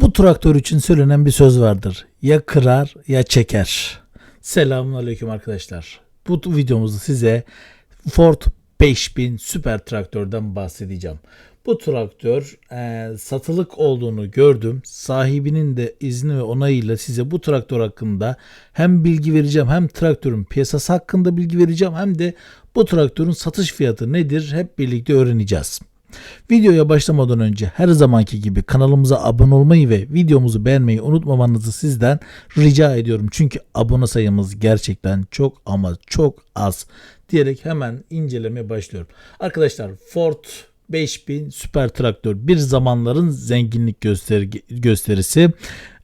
Bu traktör için söylenen bir söz vardır. Ya kırar ya çeker. Selamun aleyküm arkadaşlar. Bu videomuzda size Ford 5000 süper traktörden bahsedeceğim. Bu traktör e, satılık olduğunu gördüm. Sahibinin de izni ve onayıyla size bu traktör hakkında hem bilgi vereceğim hem traktörün piyasası hakkında bilgi vereceğim hem de bu traktörün satış fiyatı nedir hep birlikte öğreneceğiz. Videoya başlamadan önce her zamanki gibi kanalımıza abone olmayı ve videomuzu beğenmeyi unutmamanızı sizden rica ediyorum. Çünkü abone sayımız gerçekten çok ama çok az diyerek hemen incelemeye başlıyorum. Arkadaşlar Ford 5000 süper traktör bir zamanların zenginlik gösterisi.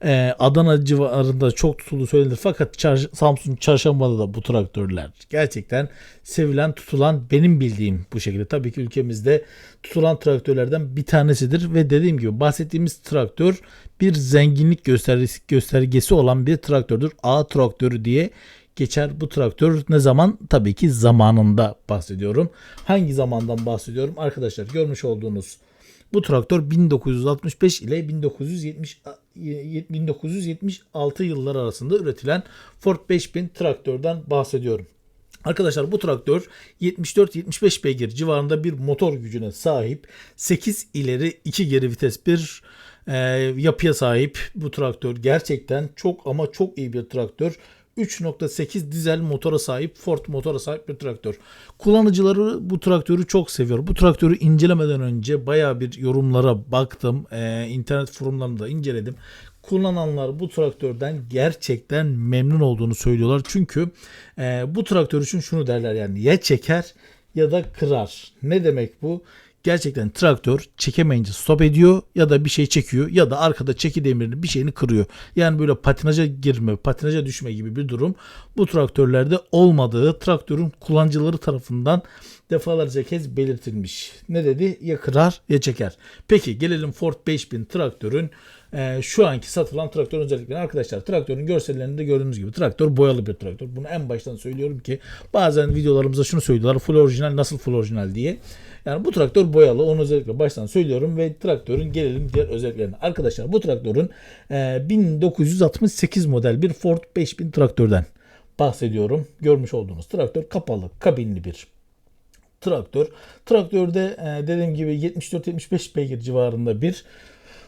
Ee, Adana civarında çok tutulduğu söylenir fakat Çar- Samsun Çarşamba'da da bu traktörler gerçekten sevilen tutulan benim bildiğim bu şekilde. Tabii ki ülkemizde tutulan traktörlerden bir tanesidir ve dediğim gibi bahsettiğimiz traktör bir zenginlik göstergesi olan bir traktördür. A traktörü diye geçer bu traktör ne zaman? Tabii ki zamanında bahsediyorum. Hangi zamandan bahsediyorum? Arkadaşlar görmüş olduğunuz bu traktör 1965 ile 1970 1976 yıllar arasında üretilen Ford 5000 traktörden bahsediyorum. Arkadaşlar bu traktör 74-75 beygir civarında bir motor gücüne sahip. 8 ileri 2 geri vites bir e, yapıya sahip bu traktör. Gerçekten çok ama çok iyi bir traktör. 3.8 dizel motora sahip Ford motora sahip bir traktör. Kullanıcıları bu traktörü çok seviyor. Bu traktörü incelemeden önce baya bir yorumlara baktım. Ee, internet forumlarında da inceledim. Kullananlar bu traktörden gerçekten memnun olduğunu söylüyorlar. Çünkü e, bu traktör için şunu derler yani ya çeker ya da kırar. Ne demek bu? Gerçekten traktör çekemeyince stop ediyor ya da bir şey çekiyor ya da arkada çeki demirini bir şeyini kırıyor. Yani böyle patinaja girme, patinaja düşme gibi bir durum bu traktörlerde olmadığı traktörün kullanıcıları tarafından defalarca kez belirtilmiş. Ne dedi? Ya kırar ya çeker. Peki gelelim Ford 5000 traktörün e, şu anki satılan traktörün özelliklerine arkadaşlar. Traktörün görsellerinde gördüğünüz gibi traktör boyalı bir traktör. Bunu en baştan söylüyorum ki bazen videolarımızda şunu söylüyorlar. Full orijinal nasıl full orijinal diye. Yani bu traktör boyalı. Onu özellikle baştan söylüyorum ve traktörün gelelim diğer özelliklerine. Arkadaşlar bu traktörün e, 1968 model bir Ford 5000 traktörden bahsediyorum. Görmüş olduğunuz traktör kapalı kabinli bir traktör. Traktörde e, dediğim gibi 74-75 beygir civarında bir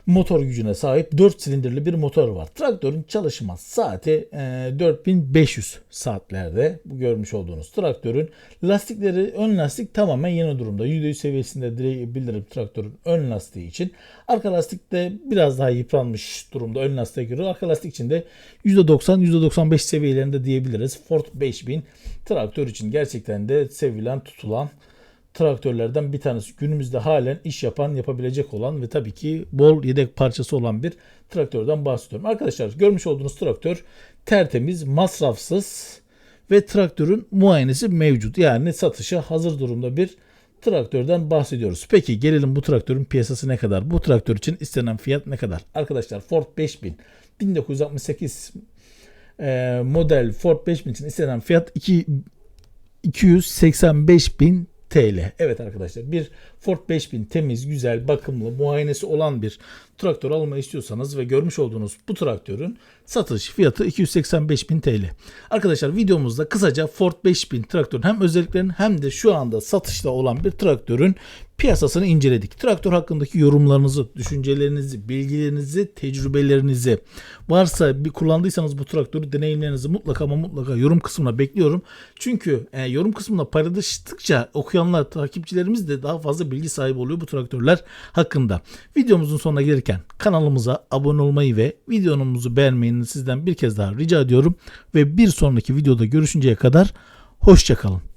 motor gücüne sahip 4 silindirli bir motor var. Traktörün çalışma saati e, 4500 saatlerde bu görmüş olduğunuz traktörün lastikleri ön lastik tamamen yeni durumda. %100 seviyesinde diyebilirim traktörün ön lastiği için. Arka lastik de biraz daha yıpranmış durumda ön lastiğe göre. Arka lastik için de %90 %95 seviyelerinde diyebiliriz. Ford 5000 traktör için gerçekten de sevilen tutulan traktörlerden bir tanesi. Günümüzde halen iş yapan, yapabilecek olan ve tabii ki bol yedek parçası olan bir traktörden bahsediyorum. Arkadaşlar görmüş olduğunuz traktör tertemiz, masrafsız ve traktörün muayenesi mevcut. Yani satışa hazır durumda bir traktörden bahsediyoruz. Peki gelelim bu traktörün piyasası ne kadar? Bu traktör için istenen fiyat ne kadar? Arkadaşlar Ford 5000 1968 e, model Ford 5000 için istenen fiyat 2 285 bin TL. Evet arkadaşlar bir Ford 5000 temiz, güzel, bakımlı, muayenesi olan bir traktör almayı istiyorsanız ve görmüş olduğunuz bu traktörün satış fiyatı 285 bin TL. Arkadaşlar videomuzda kısaca Ford 5000 traktörün hem özelliklerini hem de şu anda satışta olan bir traktörün piyasasını inceledik. Traktör hakkındaki yorumlarınızı, düşüncelerinizi, bilgilerinizi, tecrübelerinizi varsa bir kullandıysanız bu traktörü deneyimlerinizi mutlaka ama mutlaka yorum kısmına bekliyorum. Çünkü e, yorum kısmına paylaştıkça okuyanlar, takipçilerimiz de daha fazla bilgi sahibi oluyor bu traktörler hakkında. Videomuzun sonuna gelirken kanalımıza abone olmayı ve videomuzu beğenmeyi sizden bir kez daha rica ediyorum. Ve bir sonraki videoda görüşünceye kadar hoşçakalın.